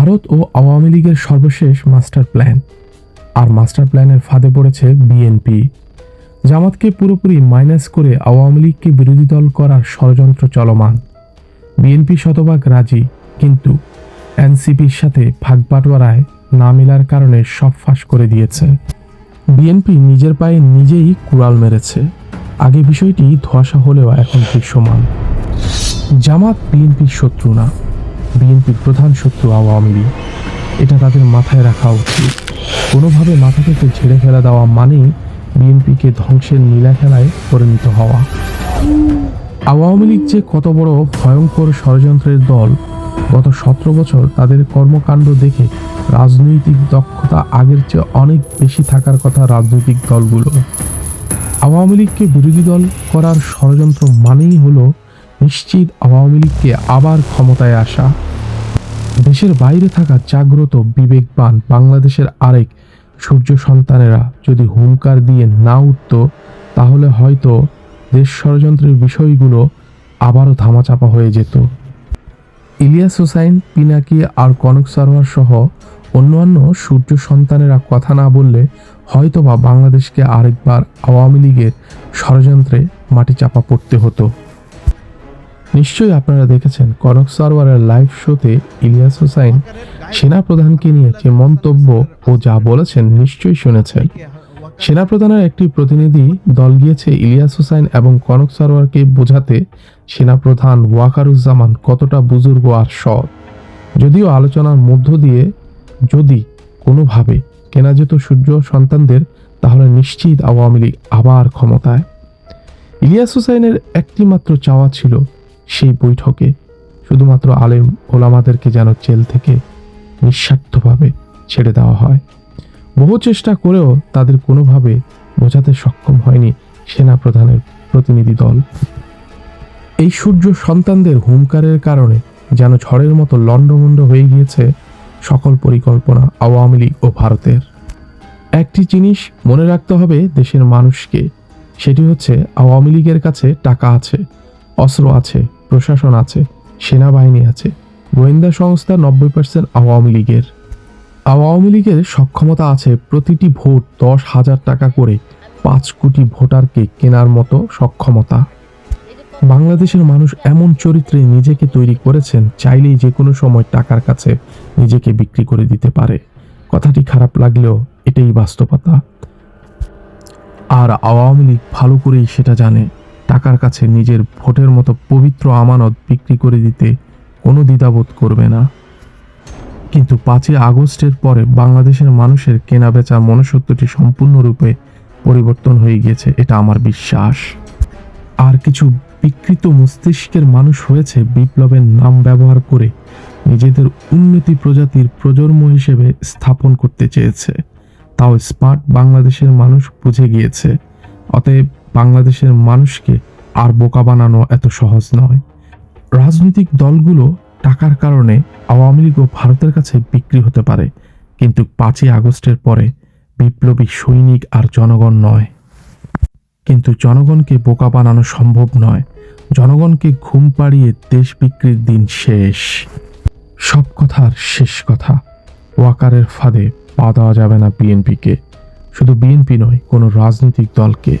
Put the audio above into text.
ভারত ও আওয়ামী লীগের সর্বশেষ master plan. আর master প্ল্যানের ফাঁদে পড়েছে বিএনপি। জামাতকে পুরোপুরি মাইনাস করে আওয়ামী লীগকে বিরোধী দল করার ষড়যন্ত্র চলমান। বিএনপি শতভাগ রাজি, কিন্তু এনসিপির সাথে ভাগবাটোয়ারায় না মেলার কারণে সব ফাঁস করে দিয়েছে। বিএনপি নিজের পায়ে নিজেই কুড়াল মেরেছে। আগে বিষয়টি ধোয়াশা হলেও এখন দৃশ্যমান। জামাত বিএনপির শত্রু না। বিএনপির প্রধান শত্রু আওয়ামী লীগ। এটা তাদের মাথায় রাখা উচিত। কোনোভাবে মাথা থেকে ঝেড়ে ফেলা দেওয়া মানেই বিএনপিকে ধ্বংসের নীলা খেলায় পরিণত হওয়া। আওয়ামী লীগ যে কত বড় ভয়ঙ্কর ষড়যন্ত্রের দল, গত সতেরো বছর তাদের কর্মকাণ্ড দেখে রাজনৈতিক দক্ষতা আগের চেয়ে অনেক বেশি থাকার কথা রাজনৈতিক দলগুলো। আওয়ামী লীগকে বিরোধী দল করার ষড়যন্ত্র মানেই হলো নিশ্চিত আওয়ামী লীগকে আবার ক্ষমতায় আসা। দেশের বাইরে থাকা জাগ্রত বিবেকবান বাংলাদেশের আরেক সূর্য সন্তানেরা যদি হুঙ্কার দিয়ে না উঠত, তাহলে হয়তো দেশ ষড়যন্ত্রের বিষয়গুলো আবারও ধামাচাপা হয়ে যেত। ইলিয়াস হোসাইন, পিনাকি আর কনক সারোয়ার সহ অন্যান্য সূর্য সন্তানেরা কথা না বললে হয়তোবা বাংলাদেশকে আরেকবার আওয়ামী লীগের ষড়যন্ত্রে মাটি চাপা পড়তে হতো। নিশ্চয়ই আপনারা দেখেছেন কনক সারোয়ারের লাইভ শোতে ইলিয়াস হোসাইন সেনাপ্রধানকে নিয়ে যে মন্তব্য ও যা বলেছেন নিশ্চয়ই শুনেছেন। সেনাপ্রধানের একটি প্রতিনিধি দল গিয়েছে ইলিয়াস হোসাইন এবং কনক সারোয়ারকে বোঝাতে সেনাপ্রধান ওয়াকারুজ্জামান কতটা বুজুর্গ আর সৎ। যদিও আলোচনার মধ্য দিয়ে যদি কোনোভাবে কেনা যেত সূর্য সন্তানদের, তাহলে নিশ্চিত আওয়ামী লীগ আবার ক্ষমতায়। ইলিয়াস হোসাইনের একটি মাত্র চাওয়া ছিল সেই বৈঠকে শুধুমাত্র আলেম ওলামাদেরকে যেন জেল থেকে নিঃস্বার্থভাবে ছেড়ে দেওয়া হয়। বহু চেষ্টা করেও তাদের কোনোভাবে বোঝাতে সক্ষম হয়নি সেনা প্রধানের প্রতিনিধি দল। এই সূর্য সন্তানদের হুঙ্কারের কারণে যেন ঝড়ের মতো লণ্ডভণ্ড হয়ে গিয়েছে সকল পরিকল্পনা আওয়ামী লীগ ও ভারতের। একটি জিনিস মনে রাখতে হবে দেশের মানুষকে, সেটি হচ্ছে আওয়ামী লীগের কাছে টাকা আছে, অস্ত্র আছে প্রশাসন আছে, সেনাবাহিনী আছে, গোয়েন্দা সংস্থা নব্বই পার্সেন্ট আওয়ামী লীগের। আওয়ামী লীগের সক্ষমতা আছে প্রতিটি ভোট দশ হাজার টাকা করে পাঁচ কোটি ভোটারকে কেনার মতো সক্ষমতা। বাংলাদেশের মানুষ এমন চরিত্রে নিজেকে তৈরি করেছেন, চাইলেই যে কোনো সময় টাকার কাছে নিজেকে বিক্রি করে দিতে পারে। কথাটি খারাপ লাগলেও এটাই বাস্তবতা। আর আওয়ামী লীগ ভালো করেই সেটা জানে। টাকার কাছে নিজের ভোটের মতো পবিত্র আমানত বিক্রি করে দিতে কোনো দ্বিধাবোধ করবে না। কিন্তু পাঁচই আগস্টের পরে বাংলাদেশের মানুষের কেনাবেচা মনুষ্যত্বটি সম্পূর্ণরূপে পরিবর্তন হয়ে গিয়েছে, এটা আমার বিশ্বাস। আর কিছু বিকৃত মস্তিষ্কের মানুষ হয়েছে বিপ্লবের নাম ব্যবহার করে নিজেদের উন্নতি প্রজাতির প্রজন্ম হিসেবে স্থাপন করতে চেয়েছে। তাও স্মার্ট বাংলাদেশের মানুষ বুঝে গিয়েছে। অতএব বাংলাদেশের মানুষকে আর বোকা বানানো এত সহজ নয়। রাজনৈতিক দলগুলো টাকার কারণে আওয়ামী লীগ ও ভারতের কাছে বিক্রি হতে পারে, কিন্তু পাঁচই আগস্টের পরে বিপ্লবী সৈনিক আর জনগণ নয়। কিন্তু জনগণকে বোকা বানানো সম্ভব নয়। জনগণকে ঘুম পাড়িয়ে দেশ বিক্রির দিন শেষ। সব কথার শেষ কথা, ওয়াকারের ফাঁদে পা দেওয়া যাবে না বিএনপিকে। শুধু বিএনপি নয়, কোনো রাজনৈতিক দলকে।